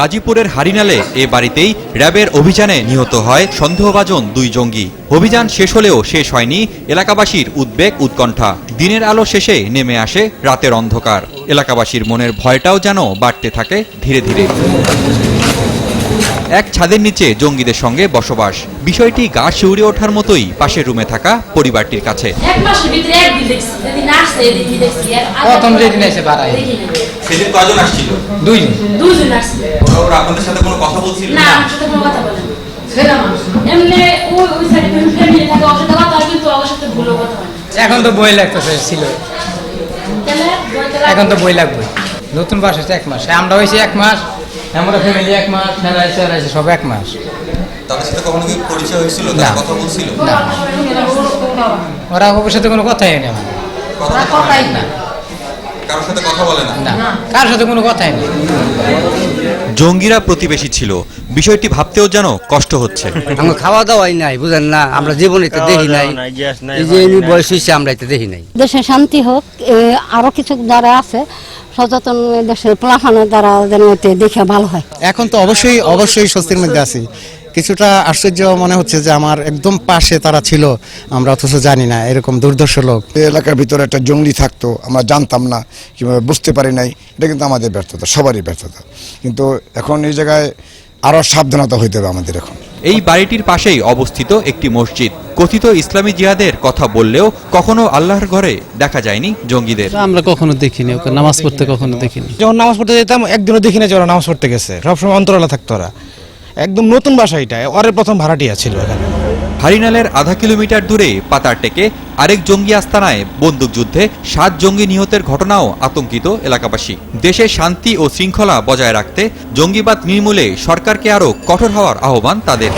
গাজীপুরের হারিনালে এ বাড়িতেই র্যাবের অভিযানে নিহত হয় সন্দেহভাজন দুই জঙ্গি। অভিযান শেষ হলেও শেষ হয়নি এলাকাবাসীর উদ্বেগ উৎকণ্ঠা। দিনের আলো শেষে নেমে আসে রাতের অন্ধকার। এলাকাবাসীর মনের ভয়টাও যেন বাড়তে থাকে ধীরে ধীরে। এক ছাদের নিচে জঙ্গিদের সঙ্গে বসবাস। বিষয়টি গা শিউরে ওঠার মতোই পাশের রুমে থাকা পরিবারটির কাছে। সেদিন কয়জন আসছিল? দুইজন। দুজন আসছে ওরা আপনাদের সাথে কোনো কথা বলছিল? না আমার সাথে কোনো কথা বলে না এমনি ওই ওই সাইডে ফ্যামিলি থাকে ওর সাথে কথা হয় কিন্তু ওর সাথে ভুলও কথা হয় এখন তো বই লাগতেছে ছিল। এখন তো বই লাগবে। নতুন বাস হচ্ছে এক মাস। আমরা হয়েছি এক মাস আমরা ফ্যামিলি এক মাস আছে হেরা আছে সব এক মাস। তাদের সাথে কখনো কি পরিচয় হয়েছিল? তারা। কথা বলছিল? না ওরা ওর সাথে কোনো কথাই নেই আমার কথাই না। কারোর সাথে কথা বলে না। না কার সাথে কোনো কথাই নেই জঙ্গিরা প্রতিবেশী ছিল। বিষয়টি ভাবতেও যেন কষ্ট হচ্ছে। আমার খাওয়া দাওয়াই নাই বুঝেন না? আমরা জীবনে তো দেখি নাই। এই যে বয়স হয়েছে আমরা এটা দেখি নাই। দেশে শান্তি হোক এ, আরও কিছু যারা আছে। সচেতন দেশের প্লাফানোর দ্বারা যেন এতে দেখে ভালো হয়। এখন তো অবশ্যই অবশ্যই স্বস্তির মধ্যে আছি। কিছুটা আশ্চর্য মনে হচ্ছে যে আমার একদম পাশে তারা ছিল আমরা অথচ জানি না এরকম দুর্দর্শ লোক। এই এলাকার ভিতরে একটা জঙ্গলি থাকতো আমরা জানতাম না কীভাবে বুঝতে পারি নাই। এটা কিন্তু আমাদের ব্যর্থতা সবারই ব্যর্থতা। কিন্তু এখন এই জায়গায় আরও সাবধানতা হইতে হবে আমাদের এখন। এই বাড়িটির পাশেই অবস্থিত একটি মসজিদ। কথিত ইসলামী জিহাদের কথা বললেও কখনো আল্লাহর ঘরে দেখা যায়নি জঙ্গিদের। আমরা কখনো দেখিনি ওকে নামাজ পড়তে কখনো দেখিনি। যখন নামাজ পড়তে যেতাম একদিনও দেখি না যে ওরা নামাজ পড়তে গেছে। সবসময় অন্তরালা থাকতো ওরা। একদম নতুন বাসা এটা ওরের প্রথম ভাড়াটিয়া ছিল এখানে। হারিনালের আধা কিলোমিটার দূরে পাতার টেকে আরেক জঙ্গি আস্তানায় বন্দুকযুদ্ধে সাত জঙ্গি নিহতের ঘটনাও আতঙ্কিত এলাকাবাসী। দেশে শান্তি ও শৃঙ্খলা বজায় রাখতে জঙ্গিবাদ নির্মূলে সরকারকে আরও কঠোর হওয়ার আহ্বান তাদের।